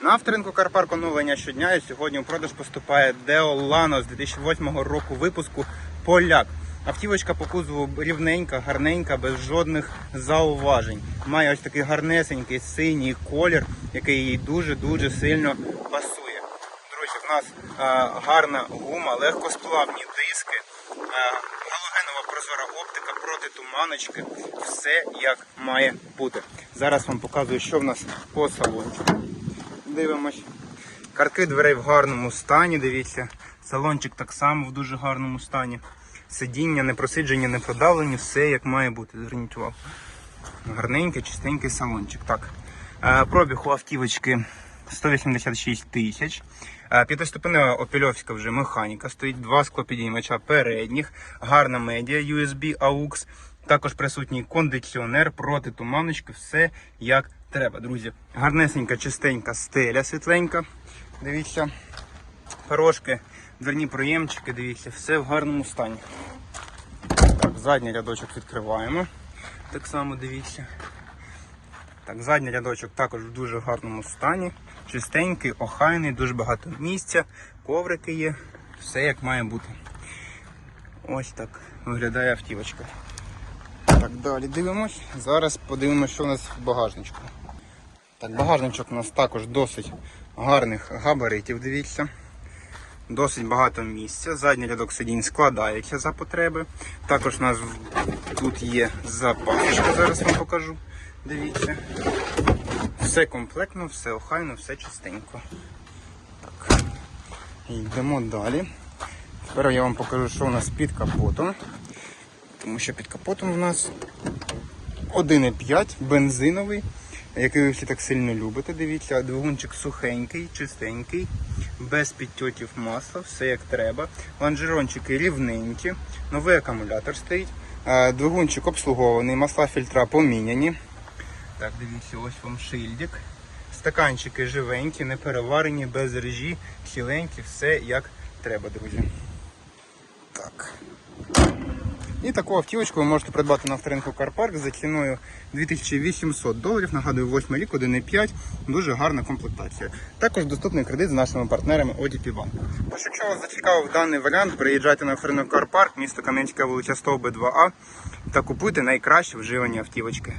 На авторинку Карпарк оновлення щодня і сьогодні у продаж поступає Deo Lano з 2008 року випуску Поляк. Автівочка по кузову рівненька, гарненька, без жодних зауважень. Має ось такий гарнесенький синій колір, який їй дуже-дуже сильно пасує. Друзі, в нас е, гарна гума, легкосплавні диски, галогенова прозора оптика проти туманочки. Все як має бути. Зараз вам показую, що в нас по салончику. Дивимось. Картки дверей в гарному стані, дивіться. Салончик так само в дуже гарному стані. Сидіння не просиджені, не продавлені, все як має бути. Зверніть увагу. Гарненький, чистенький салончик. Так. Е, Пробіг у автівочки 186 тисяч. Е, П'ятиступенева опільовська вже механіка. Стоїть два склопідіймача передніх, гарна медіа USB AUX. Також присутній кондиціонер проти туманочки, все як треба, друзі. Гарнесенька, чистенька стеля світленька. Дивіться, порожки, дверні проємчики, дивіться, все в гарному стані. Так, задній рядочок відкриваємо. Так само дивіться. Так, задній рядочок також в дуже гарному стані. Чистенький, охайний, дуже багато місця, коврики є, все як має бути. Ось так виглядає автівочка. Так, далі дивимось. Зараз подивимося, що у нас в багажничку. Так, багажничок у нас також досить гарних габаритів, дивіться. Досить багато місця. Задній рядок сидінь складається за потреби. Також у нас тут є запасочка, зараз вам покажу. Дивіться. Все комплектно, все охайно, все чистенько. Так. Йдемо далі. Тепер я вам покажу, що у нас під капотом. Тому що під капотом у нас 1,5 бензиновий, який ви всі так сильно любите. Дивіться, двигунчик сухенький, чистенький, без підтьотів масла, все як треба. Лонжерончики рівненькі, новий акумулятор стоїть. Е, Двигунчик обслугований, масла фільтра поміняні. Так, дивіться, ось вам шильдик. Стаканчики живенькі, не переварені, без режі, ціленькі, все як треба, друзі. І таку автівочку ви можете придбати на авторинку Карпарк за ціною 2800 доларів. Нагадую, 8 рік, 1,5. Дуже гарна комплектація. Також доступний кредит з нашими партнерами ODP Bank. Якщо вас зацікавив даний варіант, приїжджайте на авторинок CarPark, місто Кам'янська вулиця Стовби 2А та купуйте найкращі вживані автівочки.